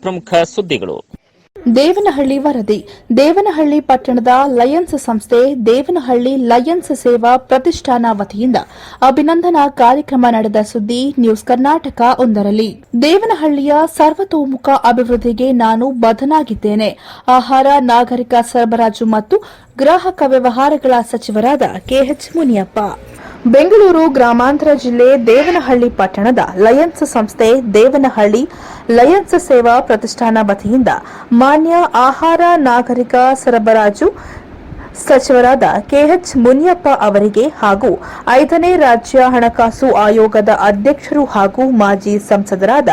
ಪ್ರಮುಖ ಸುದ್ದಿಗಳು. ದೇವನಹಳ್ಳಿ ವರದಿ. ದೇವನಹಳ್ಳಿ ಪಟ್ಟಣದ ಲಯನ್ಸ್ ಸಂಸ್ಥೆ ದೇವನಹಳ್ಳಿ ಲಯನ್ಸ್ ಸೇವಾ ಪ್ರತಿಷ್ಠಾನ ವತಿಯಿಂದ ಅಭಿನಂದನಾ ಕಾರ್ಯಕ್ರಮ ನಡೆದ ಸುದ್ದಿ ನ್ಯೂಸ್ ಕರ್ನಾಟಕ ಒಂದರಲ್ಲಿ. ದೇವನಹಳ್ಳಿಯ ಸರ್ವತೋಮುಖ ಅಭಿವೃದ್ಧಿಗೆ ನಾನು ಬದನಾಗಿದ್ದೇನೆ ಆಹಾರ, ನಾಗರಿಕ ಸರಬರಾಜು ಮತ್ತು ಗ್ರಾಹಕ ವ್ಯವಹಾರಗಳ ಸಚಿವರಾದ ಕೆಎಚ್ ಮುನಿಯಪ್ಪ. ಬೆಂಗಳೂರು ಗ್ರಾಮಾಂತರ ಜಿಲ್ಲೆ ದೇವನಹಳ್ಳಿ ಪಟ್ಟಣದ ಲಯನ್ಸ್ ಸಂಸ್ಥೆ ದೇವನಹಳ್ಳಿ ಲಯನ್ಸ್ ಸೇವಾ ಪ್ರತಿಷ್ಠಾನ ವತಿಯಿಂದ ಮಾನ್ಯ ಆಹಾರ ನಾಗರಿಕ ಸರಬರಾಜು ಸಚಿವರಾದ ಕೆಎಚ್ ಮುನಿಯಪ್ಪ ಅವರಿಗೆ ಹಾಗೂ ಐದನೇ ರಾಜ್ಯ ಹಣಕಾಸು ಆಯೋಗದ ಅಧ್ಯಕ್ಷರು ಹಾಗೂ ಮಾಜಿ ಸಂಸದರಾದ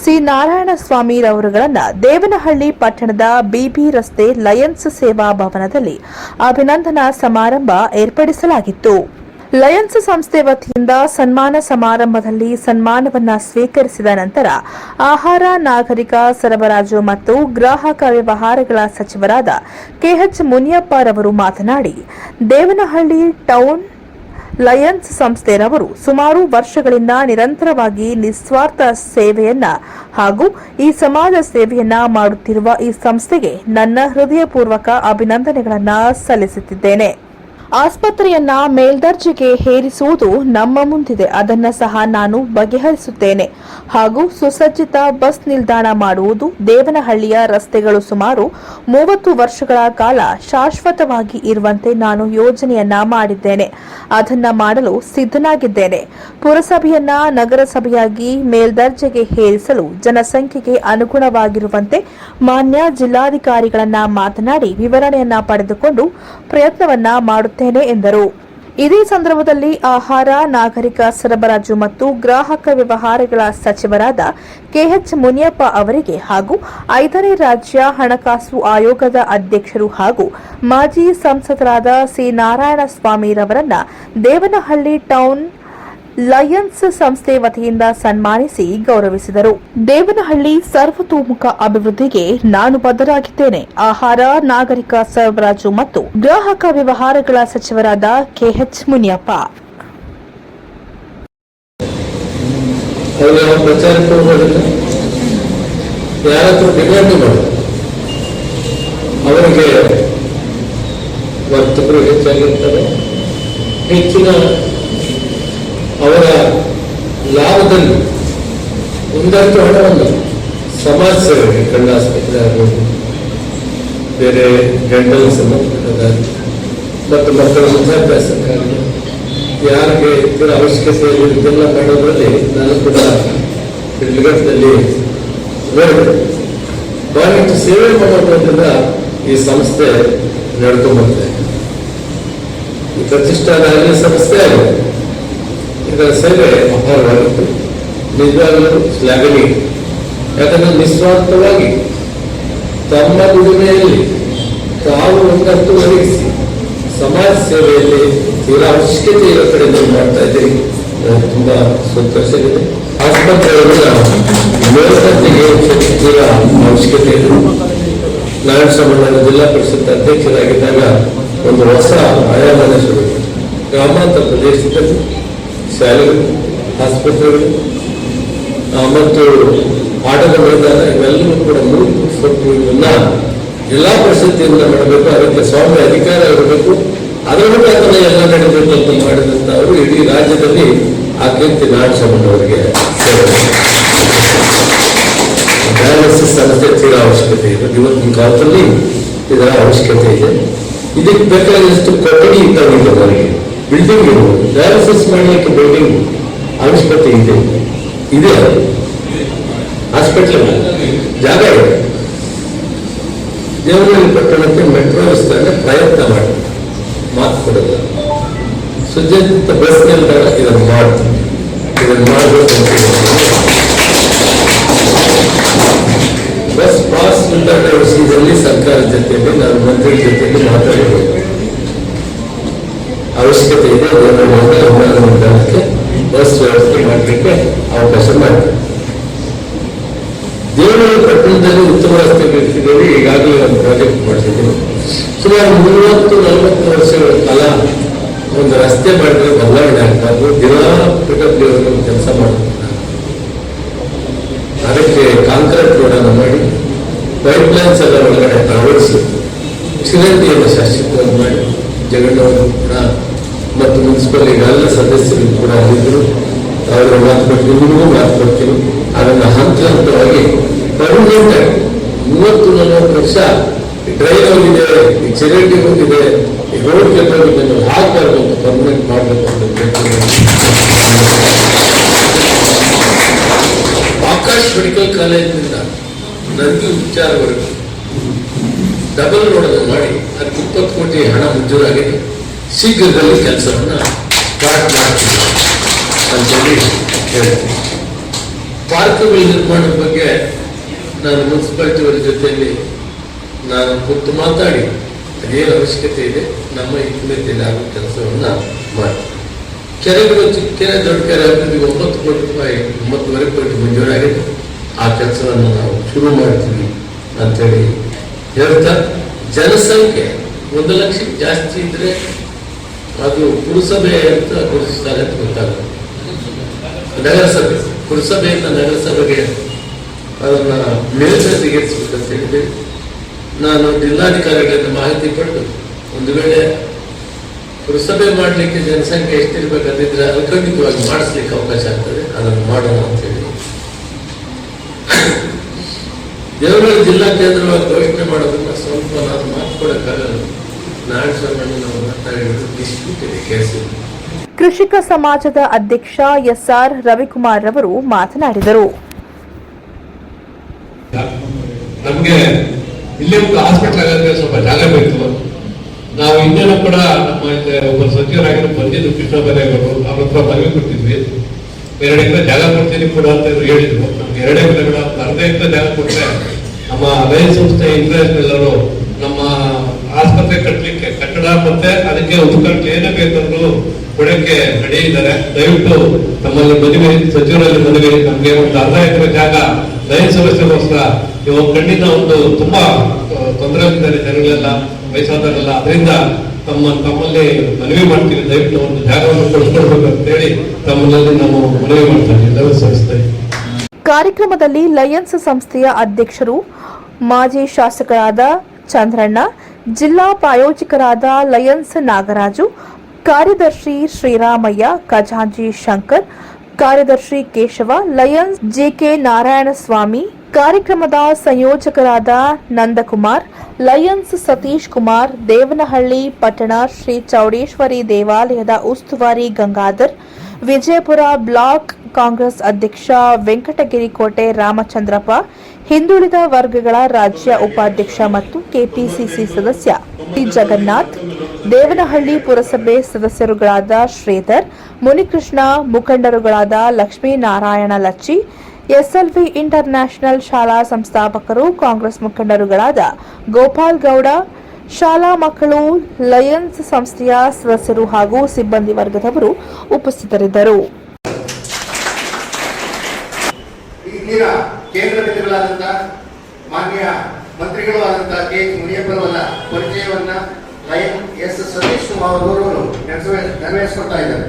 ಸಿ ನಾರಾಯಣಸ್ವಾಮಿರವರುಗಳನ್ನ ದೇವನಹಳ್ಳಿ ಪಟ್ಟಣದ ಬಿಬಿ ರಸ್ತೆ ಲಯನ್ಸ್ ಸೇವಾ ಭವನದಲ್ಲಿ ಅಭಿನಂದನಾ ಸಮಾರಂಭ ಏರ್ಪಡಿಸಲಾಗಿತ್ತು. ಲಯನ್ಸ್ ಸಂಸ್ಥೆ ವತಿಯಿಂದ ಸನ್ಮಾನ ಸಮಾರಂಭದಲ್ಲಿ ಸನ್ಮಾನವನ್ನು ಸ್ವೀಕರಿಸಿದ ನಂತರ ಆಹಾರ, ನಾಗರಿಕ, ಸರಬರಾಜು ಮತ್ತು ಗ್ರಾಹಕ ವ್ಯವಹಾರಗಳ ಸಚಿವರಾದ ಕೆಎಚ್ ಮುನಿಯಪ್ಪರವರು ಮಾತನಾಡಿ, ದೇವನಹಳ್ಳಿ ಟೌನ್ ಲಯನ್ಸ್ ಸಂಸ್ಥೆಯವರು ಸುಮಾರು ವರ್ಷಗಳಿಂದ ನಿರಂತರವಾಗಿ ನಿಸ್ವಾರ್ಥ ಸೇವೆಯನ್ನ ಹಾಗೂ ಈ ಸಮಾಜ ಸೇವೆಯನ್ನ ಮಾಡುತ್ತಿರುವ ಈ ಸಂಸ್ಥೆಗೆ ನನ್ನ ಹೃದಯಪೂರ್ವಕ ಅಭಿನಂದನೆಗಳನ್ನು ಸಲ್ಲಿಸುತ್ತಿದ್ದೇನೆ. ಆಸ್ಪತ್ರೆಯನ್ನ ಮೇಲ್ದರ್ಜೆಗೆ ಹೇರಿಸುವುದು ನಮ್ಮ ಮುಂದಿದೆ. ಅದನ್ನ ಸಹ ನಾನು ಬಗೆಹರಿಸುತ್ತೇನೆ. ಹಾಗೂ ಸುಸಜ್ಜಿತ ಬಸ್ ನಿಲ್ದಾಣ ಮಾಡುವುದು ದೇವನಹಳ್ಳಿಯ ರಸ್ತೆಗಳು ಸುಮಾರು ಮೂವತ್ತು ವರ್ಷಗಳ ಕಾಲ ಶಾಶ್ವತವಾಗಿ ಇರುವಂತೆ ನಾನು ಯೋಜನೆಯನ್ನ ಮಾಡಿದ್ದೇನೆ. ಅದನ್ನ ಮಾಡಲು ಸಿದ್ಧನಾಗಿದ್ದೇನೆ. ಪುರಸಭೆಯನ್ನ ನಗರಸಭೆಯಾಗಿ ಮೇಲ್ದರ್ಜೆಗೆ ಹೇರಿಸಲು ಜನಸಂಖ್ಯೆಗೆ ಅನುಗುಣವಾಗಿರುವಂತೆ ಮಾನ್ಯ ಜಿಲ್ಲಾಧಿಕಾರಿಗಳನ್ನ ಮಾತನಾಡಿ ವಿವರಣೆಯನ್ನ ಪಡೆದುಕೊಂಡು ಪ್ರಯತ್ನವನ್ನ ಮಾಡುತ್ತೇನೆ. ಎಂದರು. ಇದೇ ಸಂದರ್ಭದಲ್ಲಿ ಆಹಾರ, ನಾಗರಿಕ ಸರಬರಾಜು ಮತ್ತು ಗ್ರಾಹಕ ವ್ಯವಹಾರಗಳ ಸಚಿವರಾದ ಕೆಎಚ್ ಮುನಿಯಪ್ಪ ಅವರಿಗೆ ಹಾಗೂ ಐದನೇ ರಾಜ್ಯ ಹಣಕಾಸು ಆಯೋಗದ ಅಧ್ಯಕ್ಷರು ಹಾಗೂ ಮಾಜಿ ಸಂಸದರಾದ ಸಿ ನಾರಾಯಣಸ್ವಾಮಿರವರನ್ನ ದೇವನಹಳ್ಳಿ ಟೌನ್ ಲಯನ್ಸ್ ಸಂಸ್ಥೆ ವತಿಯಿಂದ ಸನ್ಮಾನಿಸಿ ಗೌರವಿಸಿದರು. ದೇವನಹಳ್ಳಿ ಸರ್ವತೋಮುಖ ಅಭಿವೃದ್ಧಿಗೆ ನಾನು ಬದ್ಧರಾಗಿದ್ದೇನೆ. ಆಹಾರ, ನಾಗರಿಕ ಸರಬರಾಜು ಮತ್ತು ಗ್ರಾಹಕ ವ್ಯವಹಾರಗಳ ಸಚಿವರಾದ ಕೆಎಚ್ ಮುನಿಯಪ್ಪ. ಅವರಿಗೆ ವರ್ತಕರು ಹೆಚ್ಚಾಗಿರ್ತಾರೆ ಹೆಚ್ಚಿನ ಅವರ ಲಾಭದಲ್ಲಿ ಒಂದಷ್ಟು ಹಣವನ್ನು ಸಮಾಜ ಸೇವೆಗೆ ಕಣ್ಣ ಆಸ್ಪತ್ರೆ ಆಗ್ಬೋದು, ಬೇರೆ ಡೆಂಟಲ್ ಸಂಬಂಧಪಟ್ಟದಾಗಲಿ ಮತ್ತು ಮಕ್ಕಳ ವಿದ್ಯಾಭ್ಯಾಸಕ್ಕಾಗಲಿ ಯಾರಿಗೆ ಇದರ ಅವಶ್ಯಕತೆ ಇದೆ ಇದೆಲ್ಲ ಮಾಡೋದ್ರಲ್ಲಿ ನಾನು ಕೂಡ ನೋಡಿದೆ. ಬಹಳಷ್ಟು ಸೇವೆ ಮಾಡೋದ್ರಿಂದ ಈ ಸಂಸ್ಥೆ ನಡ್ಕೊಂಡ್ಬರ್ತಾ ಇದೆ ಈ ಪ್ರತಿಷ್ಠಾನ ಸಂಸ್ಥೆ ಆಗಿದೆ. ಇದರ ಸೇವೆ ನಿಜವಾಗಲೂ ಶ್ಲಾಘನೀಯ. ಯಾಕಂದ್ರೆ ನಿಸ್ವಾರ್ಥವಾಗಿ ತಮ್ಮ ದುಡಿಮೆಯಲ್ಲಿ ತಾವು ಒಂದಷ್ಟು ಒದಗಿಸಿ ಸಮಾಜ ಸೇವೆಯಲ್ಲಿ ತೀರಾ ಅವಶ್ಯಕತೆ ಇರೋ ಕಡೆ ನೀವು ಮಾಡ್ತಾ ಇದ್ದೀರಿ. ತುಂಬಾ ಸಂತೋಷವಿದೆ ಆಸ್ಪತ್ರೆಗಳಿಂದ ಮೇಲ್ದರ್ಜೆಗೆ ತೀರಾ ಅವಶ್ಯಕತೆ ಇದೆ. ನಾರಾಯಣ ಸಮಣ್ಣ ಜಿಲ್ಲಾ ಪರಿಷತ್ ಅಧ್ಯಕ್ಷರಾಗಿದ್ದಾಗ ಒಂದು ಹೊಸ ಆಯಾಮನ ಶುರು ಗ್ರಾಮಾಂತರ ಪ್ರದೇಶದಲ್ಲಿ ಶಾಲೆಗಳು ಆಸ್ಪತ್ರೆಗಳು ಮತ್ತು ಆಟದ ಮೈದಾನ, ಇವೆಲ್ಲವೂ ಕೂಡ ಮೂರು ಇವನ್ನ ಜಿಲ್ಲಾ ಮಾಡಬೇಕು. ಅದಕ್ಕೆ ಸ್ವಾಮಿ ಅಧಿಕಾರ ಇರಬೇಕು. ಅದರ ಮುಖಾಂತರ ಎಲ್ಲ ನಡೀಬೇಕು ಅಂತ ಮಾಡಿದಂತ ಅವರು ಇಡೀ ರಾಜ್ಯದಲ್ಲಿ ಆ ಕೀರ್ತಿ ನಾಡಶಮನವರಿಗೆ ಡಯಾಲಿಸಿಸ್ ಸಂಸ್ಥೆ ತೀರಾ ಅವಶ್ಯಕತೆ ಇದೆ. ಇವತ್ತಿನ ಕಾಲದಲ್ಲಿ ಇದರ ಅವಶ್ಯಕತೆ ಇದೆ. ಇದಕ್ಕೆ ಬೇಕಾದಷ್ಟು ಕೊಠಡಿ ಇದ್ದಾವೆ ಅವರಿಗೆ. ಬಿಲ್ಡಿಂಗ್ ಇರ್ಬೋದು ಡಯಾಲಿಸಿಸ್ ಮಾಡಲಿಕ್ಕೆ ಬಿಲ್ಡಿಂಗ್ ಅವಶ್ಯಕತೆ ಇದೆ ಇದೆ ಹಾಸ್ಪಿಟಲ್ ಜಾಗ ಇದೆ ದೇವನಹಳ್ಳಿ ಪಟ್ಟಣಕ್ಕೆ ಮೆಟ್ರೋ ವಿಸ್ತರಣೆ ಪ್ರಯತ್ನ ಮಾಡಿ ಮಾತು ಕೊಡಲ್ಲ ಸುಜ್ಜಿತ ಬಸ್ ನಿಲ್ದಾಣ ಇದನ್ನು ಮಾಡ್ತೀನಿ ಇದನ್ನು ಮಾಡಬೇಕು ಅಂತ ಹೇಳಿದ್ದೀನಿ. ಬಸ್ ಪಾಸ್ ನಿಲ್ದಾಣ ವಿಷಯದಲ್ಲಿ ಸರ್ಕಾರದ ಜೊತೆಯಲ್ಲಿ ನಾನು ಮಂತ್ರಿ ಜೊತೆಯಲ್ಲಿ ಮಾತಾಡಬೇಕು ಅವಶ್ಯಕತೆ ಇದೆ ವಿಮಾನ ನಿಲ್ದಾಣಕ್ಕೆ ಬಸ್ ವ್ಯವಸ್ಥೆ ಮಾಡಲಿಕ್ಕೆ ಅವಕಾಶ ಮಾಡಿದೆ ದೇವರ ಪಟ್ಟಣದಲ್ಲಿ ಉತ್ತಮ ರಸ್ತೆ ಕಟ್ಟಿದ್ದೇವೆ, ಈಗಾಗಲೇ ಒಂದು ಪ್ರಾಜೆಕ್ಟ್ ಮಾಡಿಸಿದ್ದೀನಿ ಸುಮಾರು ಮೂವತ್ತು ನಲವತ್ತು ವರ್ಷಗಳ ಕಾಲ ಒಂದು ರಸ್ತೆ ಮಾಡಿದ್ರೆ ಬದಲಾವಣೆ ಆಗ್ಬಾರ್ದು, ದಿನ ಪಿಕಪ್ ಕೆಲಸ ಆ ಅದಕ್ಕೆ ಕಾಂಕ್ರೀಟ್ ರೋಡನ್ನು ಮಾಡಿ ಪೈಪ್ ಲೈನ್ಸ್ ಎಲ್ಲ ಒಳಗಡೆ ಅಳವಡಿಸಿ ಶಿಲಂತಿಯನ್ನು ಶಾಶ್ವತವಾಗಿ ಮಾಡಿ ಜಗಣ್ಣವರು ಕೂಡ ಮತ್ತು ಮುನ್ಸಿಪಲ್ ಎಲ್ಲ ಸದಸ್ಯರು ಕೂಡ ಇದ್ದರು. ಅವರ ಮಾತು ಕೊಟ್ಟು ನಿಮಗೂ ಮಾತು ಕೊಡ್ತೀನಿ ಅದನ್ನು ಹಂತ ಹಂತವಾಗಿ ಪರ್ಮನೆಂಟ್ ಮೂವತ್ತು ನಲವತ್ತು ವರ್ಷ ಡ್ರೈನ್ ಹೋಗಿದೆ ಈ ಚರಂಡಿ ಹೋಗಿದೆ ಈ ರೋಡ್ ಕೆಟ್ಟೋಗಿದೆ ನೀವು ಹಾಕ್ಬಾರ್ದು ಪರ್ಮನೆಂಟ್ ಮಾಡಬೇಕು. ಆಕಾಶ್ ಮೆಡಿಕಲ್ ಕಾಲೇಜಿನಿಂದ ನಂದಿ ಉಪಚಾರವರೆಗೂ ಡಬಲ್ ರೋಡನ್ನು ಮಾಡಿ, ಅದಕ್ಕೆ ಇಪ್ಪತ್ತು ಕೋಟಿ ಹಣ ಮಂಜೂರಾಗಿದೆ. ಶೀಘ್ರದಲ್ಲಿ ಕೆಲಸವನ್ನು ಸ್ಟಾರ್ಟ್ ಮಾಡ್ತೀವಿ. ಅಂತೇಳಿ ಹೇಳ್ತೀನಿ. ಪಾರ್ಕ್ಗಳ ನಿರ್ಮಾಣದ ಬಗ್ಗೆ ನಾನು ಮುನ್ಸಿಪಾಲ್ಟಿಯವರ ಜೊತೆಯಲ್ಲಿ ನಾನು ಕೂತು ಮಾತಾಡಿ ಅದೇನು ಅವಶ್ಯಕತೆ ಇದೆ. ನಮ್ಮ ಇತಿಮಿತಿಯಲ್ಲಿ ಆಗೋ ಕೆಲಸವನ್ನು ಮಾಡಿ ಕೆರೆಗಳು ಚಿಕ್ಕ ಕೆರೆ, ದೊಡ್ಡ ಕೆರೆ ಅಭಿವೃದ್ಧಿಗೆ ಒಂಬತ್ತು ಕೋಟಿ ರೂಪಾಯಿ, ಒಂಬತ್ತುವರೆ ಕೋಟಿ ಮಂಜೂರಾಗಿದೆ ಆ ಕೆಲಸವನ್ನು ನಾವು ಶುರು ಮಾಡ್ತೀವಿ ಅಂತೇಳಿ ಹೇಳ್ತಾ, ಜನಸಂಖ್ಯೆ ಒಂದು ಲಕ್ಷ ಜಾಸ್ತಿ ಇದ್ರೆ ಅದು ಪುರಸಭೆ ಅಂತ ಗುರುತಿಸ್ತಾರೆ ಅಂತ ಗೊತ್ತಾಗುತ್ತೆ. ನಗರಸಭೆ, ಪುರಸಭೆಯಿಂದ ನಗರಸಭೆಗೆ ಅದನ್ನ ಅಂತ ಹೇಳಿದೆ ನಾನು ಜಿಲ್ಲಾಧಿಕಾರಿಗಳಿಂದ ಮಾಹಿತಿ ಪಡೆದು ಒಂದು ವೇಳೆ ಪುರಸಭೆ ಮಾಡಲಿಕ್ಕೆ ಜನಸಂಖ್ಯೆ ಎಷ್ಟಿರ್ಬೇಕಂತಿದ್ರೆ ಅದು ಖಂಡಿತವಾಗಿ ಮಾಡಿಸ್ಲಿಕ್ಕೆ ಅವಕಾಶ ಆಗ್ತದೆ, ಅದನ್ನು ಮಾಡೋಣ ಅಂತ ಹೇಳಿ. ದೇವರ ಜಿಲ್ಲಾ ಕೇಂದ್ರವಾಗಿ ಘೋಷಣೆ ಮಾಡೋದನ್ನ ಸ್ವಲ್ಪ ನಾನು ಮಾತು ಕೊಡಕ್ಕಾಗಲ್ಲ. ಕೃಷಿಕ ಸಮಾಜದ ಅಧ್ಯಕ್ಷ ಎಸ್ಆರ್ ರವಿಕುಮಾರ್ ರವರು ಮಾತನಾಡಿದರು. ನಮಗೆ ಇಲ್ಲೇ ಒಂದು ಹಾಸ್ಪಿಟಲ್ ಸ್ವಲ್ಪ ಜಾಗ ಬೇಕು. ನಾವು ಇನ್ನೇನು ಕೂಡ ನಮ್ಮ ಇಲ್ಲಿ ಒಬ್ಬ ಸಚಿವರಾಗಿರೋ ಬಂದಿದ್ದು ಕೃಷ್ಣ ಅವ್ರ ಹತ್ರ ಮನವಿ ಕೊಟ್ಟಿದ್ವಿ. ಎರಡು ಜಾಗ ಕೊಡ್ತೀನಿ ಕೂಡ ಅಂತ ಹೇಳಿದ್ರು. ನಮ್ಗೆ ಎರಡೇ ಬೆಳೆಗಳ ಅರ್ಧ ಎಕರೆ ಜಾಗ ಕೊಟ್ಟರೆ ನಮ್ಮ ರೈತ ಸಂಸ್ಥೆ ಇಂಟ್ರೆಸ್ಟ್ ಅವರು ಕಟ್ಟಲಿಕ್ಕೆ ಕಟ್ಟಡ ಮತ್ತೆ ಅದಕ್ಕೆ ಉಪಕರಣ ಏನೇ ಬೇಕಂದ್ರು ಕೊಡಕ್ಕೆ ರೆಡಿ ಇದ್ದಾರೆ. ದಯವಿಟ್ಟು ನಮ್ಮಲ್ಲಿ ಮದುವೆ, ಸಚಿವರಲ್ಲಿ ಮದುವೆ, ನಮ್ಗೆ ಒಂದು ಅರ್ಧ ಎಕರೆ ಜಾಗ ದಯ ಸಮಸ್ಯೆಗೋಸ್ಕರ ಇವಾಗ ಕಣ್ಣಿನ ಒಂದು ತುಂಬಾ ತೊಂದರೆ ಇದ್ದಾರೆ ಜನಗಳೆಲ್ಲ, ವಯಸ್ಸಾದವರೆಲ್ಲ. ಅದರಿಂದ ತಮ್ಮ, ತಮ್ಮಲ್ಲಿ ಮನವಿ ಮಾಡ್ತೀವಿ. ದಯವಿಟ್ಟು ಒಂದು ಜಾಗವನ್ನು ಕೊಡಿಸ್ಕೊಡ್ಬೇಕಂತ ಹೇಳಿ ತಮ್ಮಲ್ಲಿ ನಾವು ಮನವಿ ಮಾಡ್ತಾರೆ ಎಲ್ಲರೂ ಸಹಿಸ್ತೇವೆ ಕಾರ್ಯಕ್ರಮದಲ್ಲಿ ಲಯನ್ಸ್ ಸಂಸ್ಥೆಯ ಅಧ್ಯಕ್ಷರು ಮಾಜಿ ಶಾಸಕರಾದ ಚಂದ್ರಣ್ಣ ಜಿಲ್ಲಾ ಪ್ರಾಯೋಜಕರಾದ ಲಯನ್ಸ್ ನಾಗರಾಜು, ಕಾರ್ಯದರ್ಶಿ ಶ್ರೀರಾಮಯ್ಯ ಖಜಾಂಜಿ ಶಂಕರ್, ಕಾರ್ಯದರ್ಶಿ ಕೇಶವ, ಲಯನ್ಸ್ ಜೆಕೆ ನಾರಾಯಣಸ್ವಾಮಿ, ಕಾರ್ಯಕ್ರಮದ ಸಂಯೋಜಕರಾದ ನಂದಕುಮಾರ್, ಲಯನ್ಸ್ ಸತೀಶ್ ಕುಮಾರ್, ದೇವನಹಳ್ಳಿ ಪಟ್ಟಣ ಶ್ರೀ ಚೌಡೇಶ್ವರಿ ದೇವಾಲಯದ ಉಸ್ತುವಾರಿ ಗಂಗಾಧರ್, ವಿಜಯಪುರ ಬ್ಲಾಕ್ ಕಾಂಗ್ರೆಸ್ ಅಧ್ಯಕ್ಷ ವೆಂಕಟಗಿರಿ ಕೋಟೆ ರಾಮಚಂದ್ರಪ್ಪ ಹಿಂದುಳಿದ ವರ್ಗಗಳ ರಾಜ್ಯ ಉಪಾಧ್ಯಕ್ಷ ಮತ್ತು ಕೆಪಿಸಿಸಿ ಸದಸ್ಯ ಟಿ. ಜಗನ್ನಾಥ್, ದೇವನಹಳ್ಳಿ ಪುರಸಭೆ ಸದಸ್ಯರುಗಳಾದ ಶ್ರೀಧರ್, ಮುನಿಕೃಷ್ಣ, ಮುಖಂಡರುಗಳಾದ Lakshminarayana Lacchi, SLV international ಶಾಲಾ ಸಂಸ್ಥಾಪಕರು, ಕಾಂಗ್ರೆಸ್ ಮುಖಂಡರುಗಳಾದ ಗೋಪಾಲ್ ಗೌಡ, ಶಾಲಾ ಮಕ್ಕಳು, ಲಯನ್ಸ್ ಸಂಸ್ಥೆಯ ಸದಸ್ಯರು ಹಾಗೂ ಸಿಬ್ಬಂದಿ ವರ್ಗದವರು ಉಪಸ್ಥಿತರಿದ್ದರು. ಮಂತ್ರಿಗಳಾದಂಥ ಮಾನ್ಯ ಮಂತ್ರಿಗಳು ಆದಂತಹ ಕೆ ಮುನಿಯಪ್ಪನವರ ಪರಿಚಯವನ್ನ ಲಯನ್ ಎಸ್ ಸತೀಶ್ ಕುಮಾರ್ ಅವರು ನಡೆಸುವ ನೆರವೇರಿಸಿಕೊಡ್ತಾ ಇದ್ದಾರೆ.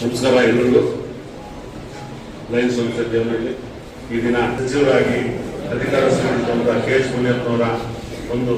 ನಮಸ್ಕಾರ ಎಲ್ಲರಿಗೂ. ಲೈನ್ ಸಂಸ್ಥೆ ಈ ದಿನ ಸಚಿವರಾಗಿ ಅಧಿಕಾರ ಸ್ವೀಕರಿಸಿದಂಥ ಕೆ ಎಸ್ ಮುನಿಯಪ್ಪನವರ ಒಂದು